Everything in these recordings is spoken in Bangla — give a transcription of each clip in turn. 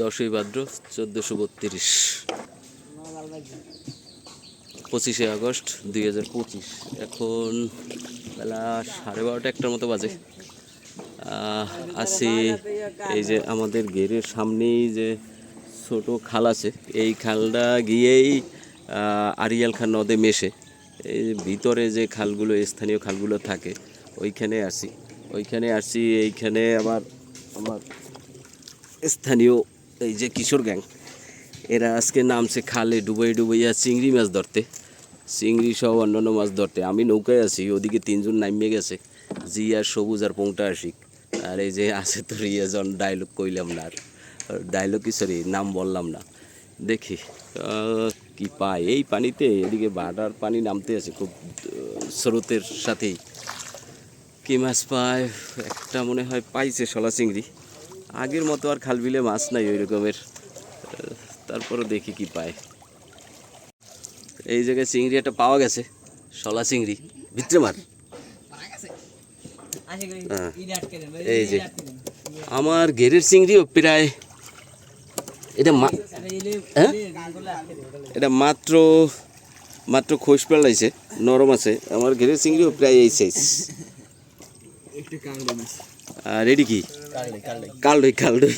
দশই ভাদ্র চোদ্দোশো বত্রিশ। পঁচিশে আগস্ট দুই হাজার পঁচিশ। এখন বেলা সাড়ে বারোটা একটার মতো বাজে। আছি এই যে আমাদের গেটের সামনেই যে ছোট খাল আছে। এই খালটা গিয়েই আরিয়াল খান নদে মেশে। এই ভিতরে যে খালগুলো, স্থানীয় খালগুলো থাকে, ওইখানে আসি ওইখানে আসি এইখানে আবার আমার স্থানীয় এই যে কিশোর গ্যাং, এরা আজকে নামছে খালে ডুবাই ডুবাইয়া চিংড়ি মাছ ধরতে। চিংড়ি সহ অন্যান্য মাছ ধরতে। আমি নৌকায় আছি, ওদিকে তিনজন নামিয়ে গেছে জি আর সবুজ আর পংটা আশিক। আর এই যে আছে তো রিয়াজন ডায়লগ কইলাম না আর। ডায়লগ কি সরি নাম বললাম না। দেখি কি পায়। এই পানিতে এদিকে বাটার পানি নামতে আছে খুব স্রোতের সাথেই। কি মাছ পায়? একটা মনে হয় পাইছে শলা চিংড়ি। আগের মতো আর খাল বিলে মাছ নাই ওই রকমের। তারপরও দেখি কি পায়। এই জায়গায় চিংড়ি একটা পাওয়া গেছে, শলা চিংড়ি, ভিতরে হ্যাঁ। এই যে, আমার ঘেরের চিংড়িও প্রায়, এটা হ্যাঁ? এটা মাত্র মাত্র খোস পেলাইছে নরম আছে। আমার ঘেরের চিংড়িও প্রায় এই সাইজ আর এটি কি? কালদই কালদই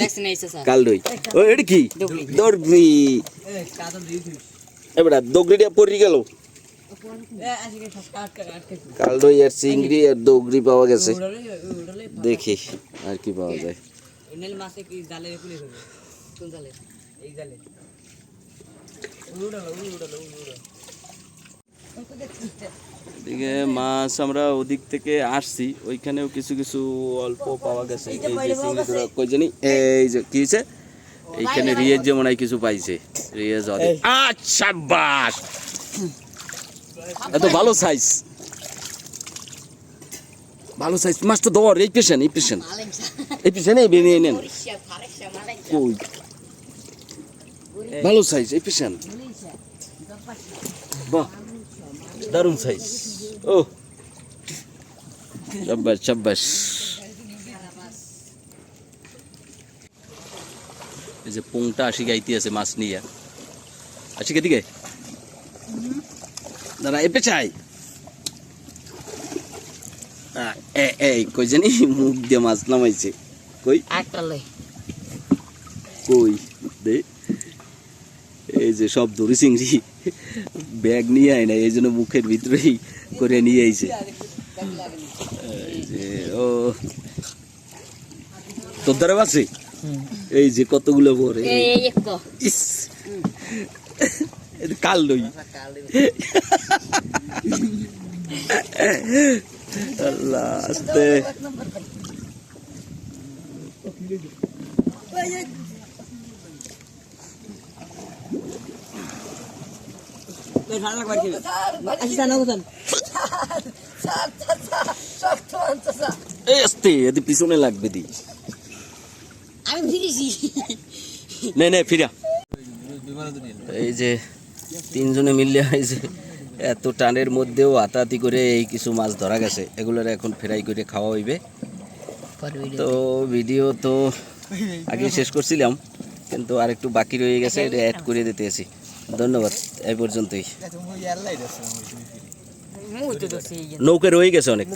কালদই। ও এটি কি? দর্বি এবার দগড়িটা পড়ি গেল। কালদই আর চিংড়ি আর দগড়ি পাওয়া গেছে। দেখি আর কি পাওয়া যায়। এদিকে মাছ আমরা ওদিক থেকে আসছি ওইখানেও কিছু কিছু অল্প পাওয়া গেছে। এই যে চিংড়িগুলো কই জানি এই যে কি হয়েছে? এইখানে রিয়ের যে মনে হয় কিছু পাইছে রিয়েজ আচ্ছা বাস! এত ভালো সাইজ ভালো সাইজ মাছটা ধর এই পেশেন্ট এই পেশেন্ট এই পেশেন্ট এই বেরিয়ে নেন। ভালো সাইজ এই পেশেন্ট বাহ দারুণ সাইজ ও। চাব্বাস চাব্বাস এই যে পোংটা আশি গাইতে আছে মাছ নিয়ে। আশি দিকে দাদা এপে চাই এই কই জানি মুখ দিয়ে মাছ নামাইছে। কই? কই দে? এই যে সব দড়ি চিংড়ি ব্যাগ নিয়ে আয় না এই জন্য মুখের ভিতরেই করে নিয়ে আইছে। ও। তোর দ্বারা আছে এই যে কতগুলো পরে ইস। কাল লই। আল্লাহ আস্তে। এই আস্তে এদি পিছনে লাগবে দি। আমি ফিরেছি। নে নে ফিরা। এই যে তিনজনে মিললে এই যে এত টানের মধ্যেও হাতাহাতি করে এই কিছু মাছ ধরা গেছে এগুলোর এখন ফ্রাই করে খাওয়া হইবে। তো ভিডিও তো আগে শেষ করছিলাম কিন্তু আর একটু বাকি রয়ে গেছে এটা অ্যাড করে দিতে আছি ধন্যবাদ এই পর্যন্তই। মুই তো রয়ে গেছে অনেক।